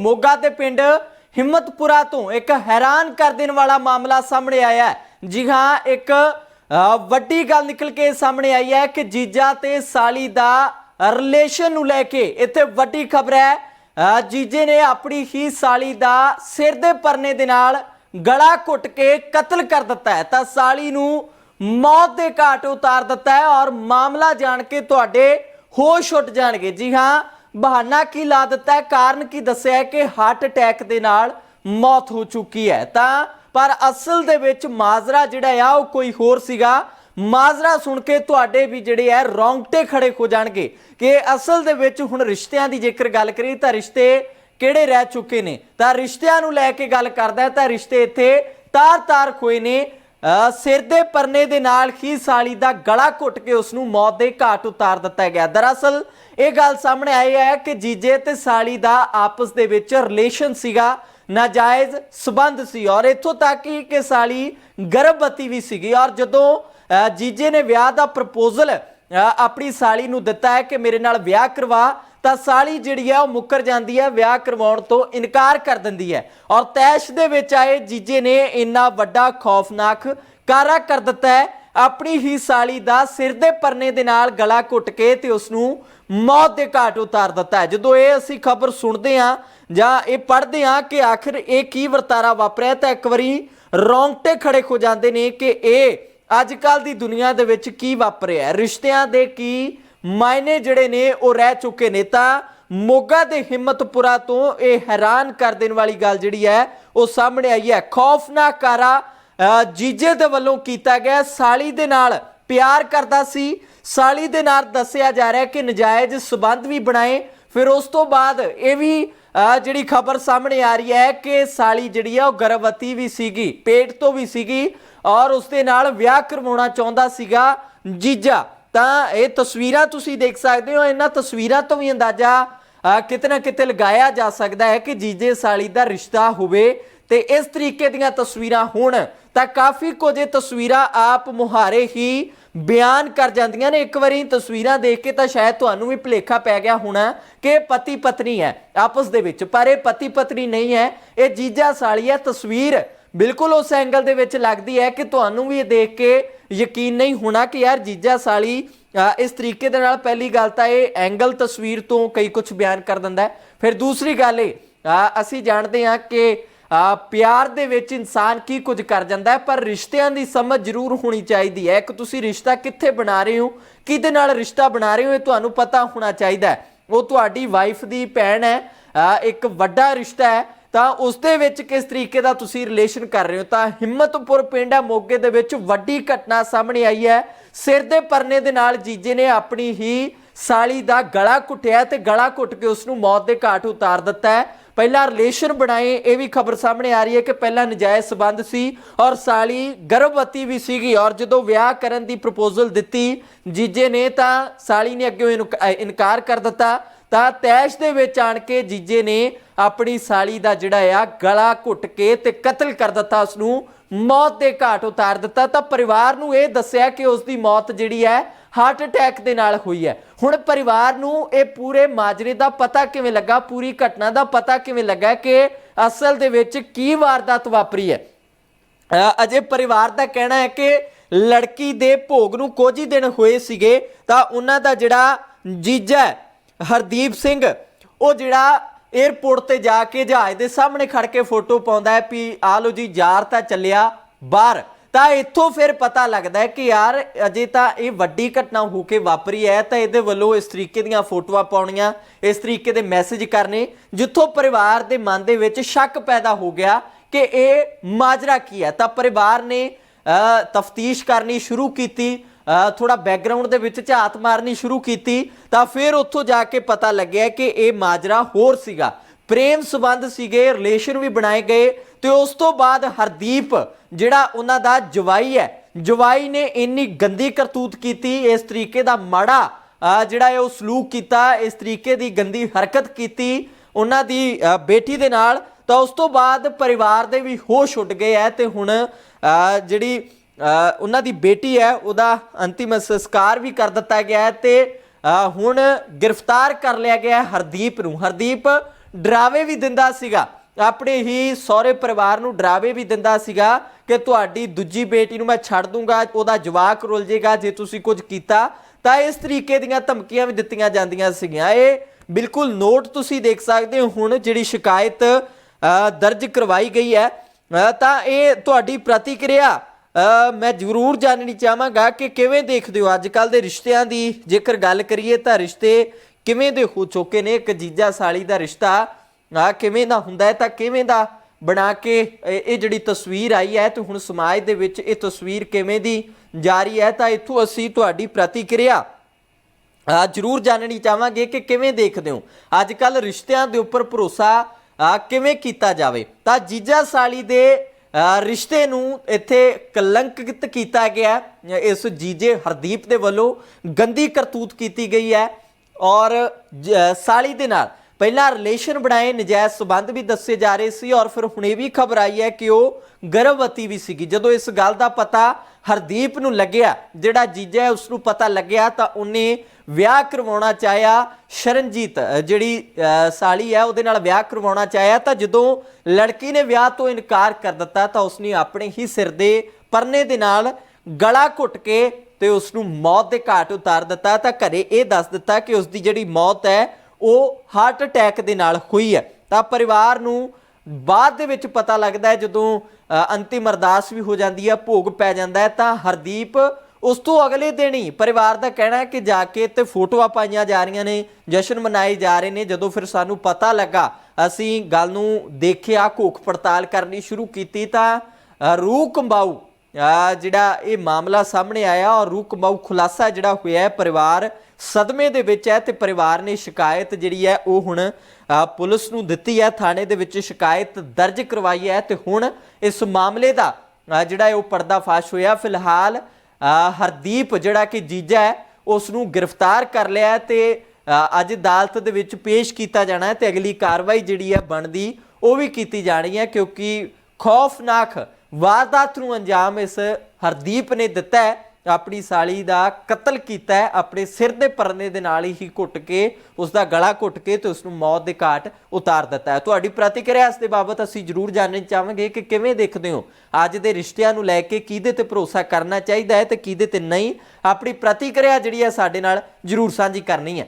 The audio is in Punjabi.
ਮੋਗਾ ਦੇ ਪਿੰਡ ਹਿੰਮਤਪੁਰਾ ਤੋਂ ਇੱਕ ਹੈਰਾਨ ਕਰ ਦੇਣ ਵਾਲਾ ਮਾਮਲਾ ਸਾਹਮਣੇ ਆਇਆ ਹੈ। ਜੀ ਹਾਂ ਇੱਕ ਵੱਡੀ ਗੱਲ ਨਿਕਲ ਕੇ ਸਾਹਮਣੇ ਆਈ ਹੈ ਕਿ ਜੀਜਾ ਤੇ ਸਾਲੀ ਦਾ ਰਿਲੇਸ਼ਨ ਨੂੰ ਲੈ ਕੇ ਇੱਥੇ ਵੱਡੀ ਖਬਰ ਹੈ। ਅ, ਜੀਜੇ ਨੇ ਆਪਣੀ ਹੀ ਸਾਲੀ ਦਾ ਸਿਰ ਦੇ ਪਰਨੇ ਦੇ ਨਾਲ ਗਲਾ ਘੁੱਟ ਕੇ ਕਤਲ ਕਰ ਦਿੱਤਾ ਹੈ। ਤਾਂ ਸਾਲੀ ਨੂੰ ਮੌਤ ਦੇ ਘਾਟ ਉਤਾਰ ਦਿੱਤਾ ਹੈ ਔਰ ਮਾਮਲਾ ਜਾਣ ਕੇ ਤੁਹਾਡੇ ਹੋਸ਼ ਉੱਡ ਜਾਣਗੇ। ਜੀ ਹਾਂ ਬਹਾਨਾ ਕੀ ਲਾ ਦਿੱਤਾ ਹੈ? ਕਾਰਨ ਕੀ ਦੱਸਿਆ ਹੈ ਕਿ ਹਾਰਟ ਅਟੈਕ ਦੇ ਨਾਲ ਮੌਤ ਹੋ ਚੁੱਕੀ ਹੈ? ਤਾਂ ਪਰ ਅਸਲ ਦੇ ਵਿੱਚ ਮਾਜ਼ਰਾ ਜਿਹੜਾ ਆ, ਉਹ ਕੋਈ ਹੋਰ ਸੀਗਾ। ਮਾਜ਼ਰਾ ਸੁਣ ਕੇ ਤੁਹਾਡੇ ਵੀ ਜਿਹੜੇ ਆ, ਰੌਂਗਟੇ ਖੜੇ ਹੋ ਜਾਣਗੇ ਕਿ ਅਸਲ ਦੇ ਵਿੱਚ ਹੁਣ ਰਿਸ਼ਤਿਆਂ ਦੀ ਜੇਕਰ ਗੱਲ ਕਰੀਏ, ਤਾਂ ਰਿਸ਼ਤੇ ਕਿਹੜੇ ਰਹਿ ਚੁੱਕੇ ਨੇ? ਤਾਂ ਰਿਸ਼ਤਿਆਂ ਨੂੰ ਲੈ ਕੇ ਗੱਲ ਕਰਦਾ ਤਾਂ ਰਿਸ਼ਤੇ ਇੱਥੇ ਤਾਰ-ਤਾਰ ਹੋਏ ਨੇ। ਸਿਰ ਦੇ ਪਰਨੇ ਦੇ ਨਾਲ ਹੀ ਸਾਲੀ ਦਾ ਗਲਾ ਘੁੱਟ ਕੇ ਉਸ ਨੂੰ ਮੌਤ ਦੇ ਘਾਟ ਉਤਾਰ ਦਿੱਤਾ ਗਿਆ। ਦਰਅਸਲ, ਇਹ ਗੱਲ ਸਾਹਮਣੇ ਆਈ ਹੈ ਕਿ ਜੀਜੇ ਤੇ ਸਾਲੀ ਦਾ ਆਪਸ ਦੇ ਵਿੱਚ ਰਿਲੇਸ਼ਨ ਸੀਗਾ, ਨਾਜਾਇਜ਼ ਸਬੰਧ ਸੀ ਔਰ ਇੱਥੋਂ ਤੱਕ ਹੀ ਕਿ ਸਾਲੀ ਗਰਭਵਤੀ ਵੀ ਸੀਗੀ ਔਰ ਜਦੋਂ ਜੀਜੇ ਨੇ ਵਿਆਹ ਦਾ ਪ੍ਰਪੋਜ਼ਲ ਆਪਣੀ ਸਾਲੀ ਨੂੰ ਦਿੱਤਾ ਹੈ ਕਿ ਮੇਰੇ ਨਾਲ ਵਿਆਹ ਕਰਵਾ ਤਾਂ ਸਾਲੀ ਜਿਹੜੀ ਹੈ ਉਹ ਮੁੱਕਰ ਜਾਂਦੀ ਹੈ ਵਿਆਹ ਕਰਵਾਉਣ ਤੋਂ ਇਨਕਾਰ ਕਰ ਦਿੰਦੀ ਹੈ ਔਰ ਤੈਸ਼ ਦੇ ਵਿੱਚ ਆਏ ਜੀਜੇ ਨੇ ਇੰਨਾ ਵੱਡਾ ਖੌਫਨਾਕ ਕਾਰਾ ਕਰ ਦਿੱਤਾ ਹੈ। ਆਪਣੀ ਹੀ ਸਾਲੀ ਦਾ ਸਿਰ ਦੇ ਪਰਨੇ ਦੇ ਨਾਲ ਗਲਾ ਘੁੱਟ ਕੇ ਤੇ ਉਸ ਨੂੰ ਮੌਤ ਦੇ ਘਾਟ ਉਤਾਰ ਦਿੱਤਾ ਹੈ। ਜਦੋਂ ਇਹ ਅਸੀਂ ਖਬਰ ਸੁਣਦੇ ਹਾਂ ਜਾਂ ਇਹ ਪੜ੍ਹਦੇ ਹਾਂ ਕਿ ਆਖਿਰ ਇਹ ਕੀ ਵਰਤਾਰਾ ਵਾਪਰਿਆ, ਤਾਂ ਇੱਕ ਵਾਰੀ ਰੌਂਗਟੇ ਖੜੇ ਹੋ ਜਾਂਦੇ ਨੇ ਕਿ ਇਹ ਅੱਜ ਕੱਲ ਦੀ ਦੁਨੀਆ ਦੇ ਵਿੱਚ ਕੀ ਵਾਪਰਿਆ ਰਿਸ਼ਤਿਆਂ ਦੇ ਕੀ ਮਾਇਨੇ ਜਿਹੜੇ ਨੇ ਉਹ ਰਹਿ ਚੁੱਕੇ ਨੇ ਤਾਂ ਮੋਗਾ ਦੇ ਹਿੰਮਤਪੁਰਾ ਤੋਂ ਇਹ ਹੈਰਾਨ ਕਰ ਦੇਣ ਵਾਲੀ ਗੱਲ ਜਿਹੜੀ ਹੈ, ਉਹ ਸਾਹਮਣੇ ਆਈ ਹੈ। ਖੌਫਨਾਕ ਕਾਰਾ ਜੀਜੇ ਦੇ ਵੱਲੋਂ ਕੀਤਾ ਗਿਆ। ਸਾਲੀ ਦੇ ਨਾਲ ਪਿਆਰ ਕਰਦਾ ਸੀ। ਸਾਲੀ ਦੇ ਨਾਲ ਦੱਸਿਆ ਜਾ ਰਿਹਾ ਕਿ ਨਜਾਇਜ਼ ਸਬੰਧ ਵੀ ਬਣਾਏ। ਫਿਰ ਉਸ ਤੋਂ ਬਾਅਦ ਇਹ ਵੀ ਜਿਹੜੀ ਖਬਰ ਸਾਹਮਣੇ ਆ ਰਹੀ ਹੈ ਕਿ ਸਾਲੀ ਜਿਹੜੀ ਆ ਉਹ ਗਰਭਵਤੀ ਵੀ ਸੀਗੀ, ਪੇਟ ਤੋਂ ਵੀ ਸੀਗੀ ਔਰ ਉਸ ਦੇ ਨਾਲ ਵਿਆਹ ਕਰਵਾਉਣਾ ਚਾਹੁੰਦਾ ਸੀਗਾ ਜੀਜਾ। ਤਾਂ ਇਹ ਤਸਵੀਰਾਂ ਤੁਸੀਂ ਦੇਖ ਸਕਦੇ ਹੋ, ਇਹਨਾਂ ਤਸਵੀਰਾਂ ਤੋਂ ਵੀ ਅੰਦਾਜ਼ਾ ਕਿਤੇ ਨਾ ਕਿਤੇ ਲਗਾਇਆ ਜਾ ਸਕਦਾ ਹੈ ਕਿ ਜੀਜੇ ਸਾਲੀ ਦਾ ਰਿਸ਼ਤਾ ਹੋਵੇ ਤੇ ਇਸ ਤਰੀਕੇ ਦੀਆਂ ਤਸਵੀਰਾਂ ਹੋਣ ਤਾਂ ਕਾਫੀ ਕੁਝ ਇਹ ਤਸਵੀਰਾਂ ਆਪ ਮੁਹਾਰੇ ਹੀ ਬਿਆਨ ਕਰ ਜਾਂਦੀਆਂ ਨੇ। ਇੱਕ ਵਾਰੀ ਤਸਵੀਰਾਂ ਦੇਖ ਕੇ ਤਾਂ ਸ਼ਾਇਦ ਤੁਹਾਨੂੰ ਵੀ ਭੁਲੇਖਾ ਪੈ ਗਿਆ ਹੋਣਾ ਕਿ ਪਤੀ ਪਤਨੀ ਹੈ ਆਪਸ ਦੇ ਵਿੱਚ, ਪਰ ਇਹ ਪਤੀ ਪਤਨੀ ਨਹੀਂ ਹੈ, ਇਹ ਜੀਜਾ ਸਾਲੀ ਹੈ। ਤਸਵੀਰ ਬਿਲਕੁਲ ਉਸ ਐਂਗਲ ਦੇ ਵਿੱਚ ਲੱਗਦੀ ਹੈ ਕਿ ਤੁਹਾਨੂੰ ਵੀ ਇਹ ਦੇਖ ਕੇ ਯਕੀਨ ਨਹੀਂ ਹੋਣਾ ਕਿ ਯਾਰ ਜੀਜਾ ਸਾਲੀ ਇਸ ਤਰੀਕੇ ਦੇ ਨਾਲ ਪਹਿਲੀ ਗੱਲ ਤਾਂ ਇਹ ਐਂਗਲ ਤਸਵੀਰ ਤੋਂ ਕਈ ਕੁਝ ਬਿਆਨ ਕਰ ਦਿੰਦਾ ਹੈ। ਫਿਰ ਦੂਸਰੀ ਗੱਲ ਇਹ ਅਸੀਂ ਜਾਣਦੇ ਹਾਂ ਕਿ ਪਿਆਰ ਦੇ ਵਿੱਚ ਇਨਸਾਨ ਕੀ ਕੁਝ ਕਰ ਜਾਂਦਾ ਹੈ, ਪਰ ਰਿਸ਼ਤਿਆਂ ਦੀ ਸਮਝ ਜ਼ਰੂਰ ਹੋਣੀ ਚਾਹੀਦੀ ਹੈ। ਇੱਕ ਤੁਸੀਂ ਰਿਸ਼ਤਾ ਕਿੱਥੇ ਬਣਾ ਰਹੇ ਹੋ, ਕਿਹਦੇ ਨਾਲ ਰਿਸ਼ਤਾ ਬਣਾ ਰਹੇ ਹੋ, ਇਹ ਤੁਹਾਨੂੰ ਪਤਾ ਹੋਣਾ ਚਾਹੀਦਾ ਹੈ। ਉਹ ਤੁਹਾਡੀ ਵਾਈਫ ਦੀ ਭੈਣ ਹੈ ਇੱਕ ਵੱਡਾ ਰਿਸ਼ਤਾ ਹੈ ਤਾਂ ਉਸ ਦੇ ਵਿੱਚ ਕਿਸ ਤਰੀਕੇ ਦਾ ਤੁਸੀਂ ਰਿਲੇਸ਼ਨ ਕਰ ਰਹੇ ਹੋ? ਤਾਂ ਹਿੰਮਤਪੁਰ ਪਿੰਡ ਹੈ ਮੋਗੇ ਦੇ ਵਿੱਚ ਵੱਡੀ ਘਟਨਾ ਸਾਹਮਣੇ ਆਈ ਹੈ। ਸਿਰ ਦੇ ਪਰਨੇ ਦੇ ਨਾਲ ਜੀਜੇ ਨੇ ਆਪਣੀ ਹੀ ਸਾਲੀ ਦਾ ਗਲਾ ਘੁੱਟਿਆ ਤੇ ਗਲਾ ਘੁੱਟ ਕੇ ਉਸ ਨੂੰ ਮੌਤ ਦੇ ਘਾਟ ਉਤਾਰ ਦਿੱਤਾ ਹੈ। ਪਹਿਲਾਂ ਰਿਲੇਸ਼ਨ ਬਣਾਏ, ਇਹ ਵੀ ਖਬਰ ਸਾਹਮਣੇ ਆ ਰਹੀ ਹੈ ਕਿ ਪਹਿਲਾਂ ਨਜਾਇਜ਼ ਸਬੰਧ ਸੀ ਔਰ ਸਾਲੀ ਗਰਭਵਤੀ ਵੀ ਸੀਗੀ ਔਰ ਜਦੋਂ ਵਿਆਹ ਕਰਨ ਦੀ ਪ੍ਰਪੋਜ਼ਲ ਦਿੱਤੀ ਜੀਜੇ ਨੇ ਤਾਂ ਸਾਲੀ ਨੇ ਅੱਗੇ ਇਨਕਾਰ ਕਰ ਦਿੱਤਾ। ਤਾਂ ਤੈਸ਼ ਦੇ ਵਿੱਚ ਆਣ ਕੇ ਜੀਜੇ ਨੇ ਆਪਣੀ ਸਾਲੀ ਦਾ ਜਿਹੜਾ ਆ, ਗਲਾ ਘੁੱਟ ਕੇ ਤੇ ਕਤਲ ਕਰ ਦਿੱਤਾ ਉਸ ਨੂੰ ਮੌਤ ਦੇ ਘਾਟ ਉਤਾਰ ਦਿੱਤਾ। ਤਾਂ ਪਰਿਵਾਰ ਨੂੰ ਇਹ ਦੱਸਿਆ ਕਿ ਉਸ ਦੀ ਮੌਤ ਜਿਹੜੀ ਹੈ ਹਾਰਟ ਅਟੈਕ ਦੇ ਨਾਲ ਹੋਈ ਹੈ। ਹੁਣ ਪਰਿਵਾਰ ਨੂੰ ਇਹ ਪੂਰੇ ਮਾਜਰੇ ਦਾ ਪਤਾ ਕਿਵੇਂ ਲੱਗਾ, ਪੂਰੀ ਘਟਨਾ ਦਾ ਪਤਾ ਕਿਵੇਂ ਲੱਗਾ ਕਿ ਅਸਲ ਦੇ ਵਿੱਚ ਕੀ ਵਾਰਦਾਤ ਵਾਪਰੀ ਹੈ। ਅਜੇ ਪਰਿਵਾਰ ਦਾ ਕਹਿਣਾ ਹੈ ਕਿ ਲੜਕੀ ਦੇ ਭੋਗ ਨੂੰ ਕੁਝ ਹੀ ਦਿਨ ਹੋਏ ਸੀਗੇ, ਤਾਂ ਉਹਨਾਂ ਦਾ ਜਿਹੜਾ ਜੀਜਾ ਹਰਦੀਪ ਸਿੰਘ, ਉਹ ਜਿਹੜਾ 에ਅਰਪੋਰਟ ਤੇ ਜਾ ਕੇ ਜਹਾਜ਼ ਦੇ ਸਾਹਮਣੇ ਖੜ ਕੇ ਫੋਟੋ ਪਾਉਂਦਾ ਹੈ ਵੀ ਆ ਲੋ ਜੀ, ਯਾਰ ਤਾਂ ਚੱਲਿਆ ਬਾਹਰ। ਤਾਂ ਇੱਥੋਂ ਫਿਰ ਪਤਾ ਲੱਗਦਾ ਹੈ ਕਿ ਯਾਰ, ਅਜੇ ਤਾਂ ਇਹ ਵੱਡੀ ਘਟਨਾ ਹੋ ਕੇ ਵਾਪਰੀ ਹੈ, ਤਾਂ ਇਹਦੇ ਵੱਲੋਂ ਇਸ ਤਰੀਕੇ ਦੀਆਂ ਫੋਟੋਆਂ ਪਾਉਣੀਆਂ, ਇਸ ਤਰੀਕੇ ਦੇ ਮੈਸੇਜ ਕਰਨੇ, ਜਿੱਥੋਂ ਪਰਿਵਾਰ ਦੇ ਮਨ ਦੇ ਵਿੱਚ ਸ਼ੱਕ ਪੈਦਾ ਹੋ ਗਿਆ ਕਿ ਇਹ ਮਾਜਰਾ ਕੀ ਹੈ। ਤਾਂ ਪਰਿਵਾਰ ਨੇ ਤਫਤੀਸ਼ ਕਰਨੀ ਸ਼ੁਰੂ ਕੀਤੀ ਥੋੜਾ ਬੈਕਗ੍ਰਾਉਂਡ ਦੇ ਵਿੱਚ ਝਾਤ ਮਾਰਨੀ ਸ਼ੁਰੂ ਕੀਤੀ, ਤਾਂ ਫਿਰ ਉੱਥੋਂ ਜਾ ਕੇ ਪਤਾ ਲੱਗਿਆ ਕਿ ਇਹ ਮਾਜਰਾ ਹੋਰ ਸੀਗਾ। ਪ੍ਰੇਮ ਸੰਬੰਧ ਸੀਗੇ ਰਿਲੇਸ਼ਨ ਵੀ ਬਣਾਏ ਗਏ, ਤੇ ਉਸ ਤੋਂ ਬਾਅਦ ਹਰਦੀਪ, ਜਿਹੜਾ ਉਹਨਾਂ ਦਾ ਜਵਾਈ ਹੈ, ਜਵਾਈ ਨੇ ਇੰਨੀ ਗੰਦੀ ਕਰਤੂਤ ਕੀਤੀ, ਇਸ ਤਰੀਕੇ ਦਾ ਮਾੜਾ ਜਿਹੜਾ ਹੈ ਉਹ ਸਲੂਕ ਕੀਤਾ, ਇਸ ਤਰੀਕੇ ਦੀ ਗੰਦੀ ਹਰਕਤ ਕੀਤੀ ਉਹਨਾਂ ਦੀ ਬੇਟੀ ਦੇ ਨਾਲ, ਤਾਂ ਉਸ ਤੋਂ ਬਾਅਦ ਪਰਿਵਾਰ ਦੇ ਵੀ ਹੋਸ਼ ਉੱਡ ਗਏ ਹੈ ਤੇ ਹੁਣ ਜਿਹੜੀ ਉਹਨਾਂ ਦੀ ਬੇਟੀ ਹੈ, ਉਹਦਾ ਅੰਤਿਮ ਸੰਸਕਾਰ ਵੀ ਕਰ ਦਿੱਤਾ ਗਿਆ ਹੈ ਤੇ ਹੁਣ ਗ੍ਰਿਫਤਾਰ ਕਰ ਲਿਆ ਗਿਆ ਹਰਦੀਪ ਨੂੰ। ਹਰਦੀਪ ਡਰਾਵੇ ਵੀ ਦਿੰਦਾ ਸੀਗਾ। ਆਪਣੇ ਹੀ ਸਹੁਰੇ ਪਰਿਵਾਰ ਨੂੰ ਡਰਾਵੇ ਵੀ ਦਿੰਦਾ ਸੀਗਾ ਕਿ ਤੁਹਾਡੀ ਦੂਜੀ ਬੇਟੀ ਨੂੰ ਮੈਂ ਛੱਡ ਦੂੰਗਾ, ਉਹਦਾ ਜਵਾਕ ਰੁੱਲ ਜੇਗਾ, ਜੇ ਤੁਸੀਂ ਕੁਝ ਕੀਤਾ ਤਾਂ ਇਸ ਤਰੀਕੇ ਦੀਆਂ ਧਮਕੀਆਂ ਵੀ ਦਿੱਤੀਆਂ ਜਾਂਦੀਆਂ ਸੀਗੀਆਂ। ਇਹ ਬਿਲਕੁਲ ਨੋਟ ਤੁਸੀਂ ਦੇਖ ਸਕਦੇ ਹੋ, ਹੁਣ ਜਿਹੜੀ ਸ਼ਿਕਾਇਤ ਦਰਜ ਕਰਵਾਈ ਗਈ ਹੈ ਤਾਂ ਇਹ ਤੁਹਾਡੀ ਪ੍ਰਤੀਕਿਰਿਆ ਮੈਂ ਜ਼ਰੂਰ ਜਾਣਨੀ ਚਾਹਾਂਗਾ ਕਿ ਕਿਵੇਂ ਦੇਖਦੇ ਹੋ ਅੱਜ ਕੱਲ ਦੇ ਰਿਸ਼ਤਿਆਂ ਦੀ? ਜੇਕਰ ਗੱਲ ਕਰੀਏ ਤਾਂ ਰਿਸ਼ਤੇ ਕਿਵੇਂ ਦੇ ਹੋ ਚੁੱਕੇ ਨੇ? ਇੱਕ ਜੀਜਾ ਸਾਲੀ ਦਾ ਰਿਸ਼ਤਾ, ਆ ਕਿਵੇਂ ਦਾ ਹੁੰਦਾ ਹੈ? ਤਾਂ ਕਿਵੇਂ ਦਾ ਬਣਾ ਕੇ ਇਹ ਜਿਹੜੀ ਤਸਵੀਰ ਆਈ ਹੈ, ਤੇ ਹੁਣ ਸਮਾਜ ਦੇ ਵਿੱਚ ਇਹ ਤਸਵੀਰ ਕਿਵੇਂ ਦੀ ਜਾਰੀ ਹੈ? ਤਾਂ ਇੱਥੋਂ ਅਸੀਂ ਤੁਹਾਡੀ ਪ੍ਰਤੀਕਿਰਿਆ, ਆ ਜਰੂਰ ਜਾਣਨੀ ਚਾਹਾਂਗੇ ਕਿ ਕਿਵੇਂ ਦੇਖਦੇ ਹੋ? ਅੱਜ ਕੱਲ ਰਿਸ਼ਤਿਆਂ ਦੇ ਉੱਪਰ ਭਰੋਸਾ ਕਿਵੇਂ ਕੀਤਾ ਜਾਵੇ? ਤਾਂ ਜੀਜਾ ਸਾਲੀ ਦੇ ਰਿਸ਼ਤੇ ਨੂੰ ਇੱਥੇ ਕਲੰਕਿਤ ਕੀਤਾ ਗਿਆ ਇਸ ਜੀਜੇ ਹਰਦੀਪ ਦੇ ਵੱਲੋਂ ਗੰਦੀ ਕਰਤੂਤ ਕੀਤੀ ਗਈ ਹੈ ਔਰ ਸਾਲੀ ਦੇ ਨਾਲ ਪਹਿਲਾਂ ਰਿਲੇਸ਼ਨ ਬਣਾਏ, ਨਜਾਇਜ਼ ਸਬੰਧ ਵੀ ਦੱਸੇ ਜਾ ਰਹੇ ਸੀ ਔਰ ਫਿਰ ਹੁਣ ਇਹ ਵੀ ਖਬਰ ਆਈ ਹੈ ਕਿ ਉਹ ਗਰਭਵਤੀ ਵੀ ਸੀਗੀ। ਜਦੋਂ ਇਸ ਗੱਲ ਦਾ ਪਤਾ ਹਰਦੀਪ ਨੂੰ ਲੱਗਿਆ, ਜਿਹੜਾ ਜੀਜਾ ਹੈ ਉਸ ਨੂੰ ਪਤਾ ਲੱਗਿਆ ਤਾਂ ਉਹਨੇ ਵਿਆਹ ਕਰਵਾਉਣਾ ਚਾਹਿਆ ਸ਼ਰਨਜੀਤ। ਜਿਹੜੀ ਸਾਲੀ ਹੈ, ਉਹਦੇ ਨਾਲ ਵਿਆਹ ਕਰਵਾਉਣਾ ਚਾਹਿਆ ਤਾਂ ਜਦੋਂ ਲੜਕੀ ਨੇ ਵਿਆਹ ਤੋਂ ਇਨਕਾਰ ਕਰ ਦਿੱਤਾ ਤਾਂ ਉਸਨੇ ਆਪਣੇ ਹੀ ਸਿਰ ਦੇ ਪਰਨੇ ਦੇ ਨਾਲ ਗਲਾ ਘੁੱਟ ਕੇ ਤੇ ਉਸ ਨੂੰ ਮੌਤ ਦੇ ਘਾਟ ਉਤਾਰ ਦਿੱਤਾ ਤਾਂ ਘਰੇ ਇਹ ਦੱਸ ਦਿੱਤਾ ਕਿ ਉਸ ਦੀ ਜਿਹੜੀ ਮੌਤ ਹੈ, ਉਹ ਹਾਰਟ ਅਟੈਕ ਦੇ ਨਾਲ ਹੋਈ ਹੈ। ਤਾਂ ਪਰਿਵਾਰ ਨੂੰ ਬਾਅਦ ਦੇ ਵਿੱਚ ਪਤਾ ਲੱਗਦਾ ਹੈ ਜਦੋਂ ਅੰਤਿਮ ਅਰਦਾਸ ਵੀ ਹੋ ਜਾਂਦੀ ਹੈ, ਭੋਗ ਪੈ ਜਾਂਦਾ ਹੈ ਤਾਂ ਹਰਦੀਪ ਉਸ ਤੋਂ ਅਗਲੇ ਦਿਨ ਹੀ ਪਰਿਵਾਰ ਦਾ ਕਹਿਣਾ ਹੈ ਕਿ ਜਾ ਕੇ ਤੇ ਫੋਟੋਆਂ ਪਾਈਆਂ ਜਾ ਰਹੀਆਂ ਨੇ, ਜਸ਼ਨ ਮਨਾਏ ਜਾ ਰਹੇ ਨੇ। ਜਦੋਂ ਫਿਰ ਸਾਨੂੰ ਪਤਾ ਲੱਗਾ, ਅਸੀਂ ਗੱਲ ਨੂੰ ਦੇਖਿਆ ਘੋਖ ਪੜਤਾਲ ਕਰਨੀ ਸ਼ੁਰੂ ਕੀਤੀ ਤਾਂ ਰੂਹ ਕੰਬਾਊ ਜਿਹੜਾ ਇਹ ਮਾਮਲਾ ਸਾਹਮਣੇ ਆਇਆ ਔਰ ਰੂਹ ਕਮਾਊ ਖੁਲਾਸਾ ਜਿਹੜਾ ਹੋਇਆ ਹੈ ਪਰਿਵਾਰ ਸਦਮੇ ਦੇ ਵਿੱਚ ਹੈ ਤੇ ਪਰਿਵਾਰ ਨੇ ਸ਼ਿਕਾਇਤ ਜਿਹੜੀ ਹੈ ਉਹ ਹੁਣ ਪੁਲਿਸ ਨੂੰ ਦਿੱਤੀ ਹੈ। ਥਾਣੇ ਦੇ ਵਿੱਚ ਸ਼ਿਕਾਇਤ ਦਰਜ ਕਰਵਾਈ ਹੈ ਤੇ ਹੁਣ ਇਸ ਮਾਮਲੇ ਦਾ ਜਿਹੜਾ ਉਹ ਪਰਦਾਫਾਸ਼ ਹੋਇਆ। ਫਿਲਹਾਲ ਹਰਦੀਪ ਜਿਹੜਾ ਕਿ ਜੀਜਾ ਹੈ ਉਸ ਨੂੰ ਗ੍ਰਿਫਤਾਰ ਕਰ ਲਿਆ ਹੈ ਤੇ ਅੱਜ ਅਦਾਲਤ ਦੇ ਵਿੱਚ ਪੇਸ਼ ਕੀਤਾ ਜਾਣਾ ਹੈ ਤੇ ਅਗਲੀ ਕਾਰਵਾਈ ਜਿਹੜੀ ਹੈ ਬਣਦੀ, ਉਹ ਵੀ ਕੀਤੀ ਜਾਣੀ ਹੈ ਕਿਉਂਕਿ ਖੌਫਨਾਕ ਵਾਰਦਾਤ ਨੂੰ ਅੰਜਾਮ ਇਸ ਹਰਦੀਪ ਨੇ ਦਿੱਤਾ ਹੈ। ਆਪਣੀ ਸਾਲੀ ਦਾ ਕਤਲ ਕੀਤਾ ਹੈ, ਆਪਣੇ ਸਿਰ ਦੇ ਪਰਨੇ ਦੇ ਨਾਲ ਹੀ ਘੁੱਟ ਕੇ ਉਸ ਦਾ ਗਲਾ ਘੁੱਟ ਕੇ ਤੇ ਉਸ ਨੂੰ ਮੌਤ ਦੇ ਘਾਟ ਉਤਾਰ ਦਿੱਤਾ ਹੈ। ਤੁਹਾਡੀ ਪ੍ਰਤੀਕਿਰਿਆ ਇਸ ਦੇ ਬਾਬਤ ਅਸੀਂ ਜਰੂਰ ਜਾਣਨੀ ਚਾਹਾਂਗੇ ਕਿ ਕਿਵੇਂ ਦੇਖਦੇ ਹੋ। ਅੱਜ ਦੇ ਰਿਸ਼ਤਿਆਂ ਨੂੰ ਲੈ ਕੇ ਕਿਹਦੇ ਤੇ ਭਰੋਸਾ ਕਰਨਾ ਚਾਹੀਦਾ ਹੈ ਤੇ ਕਿਹਦੇ ਤੇ ਨਹੀਂ? ਆਪਣੀ ਪ੍ਰਤੀਕਿਰਿਆ ਜਿਹੜੀ ਹੈ ਸਾਡੇ ਨਾਲ ਜਰੂਰ ਸਾਂਝੀ ਕਰਨੀ ਹੈ।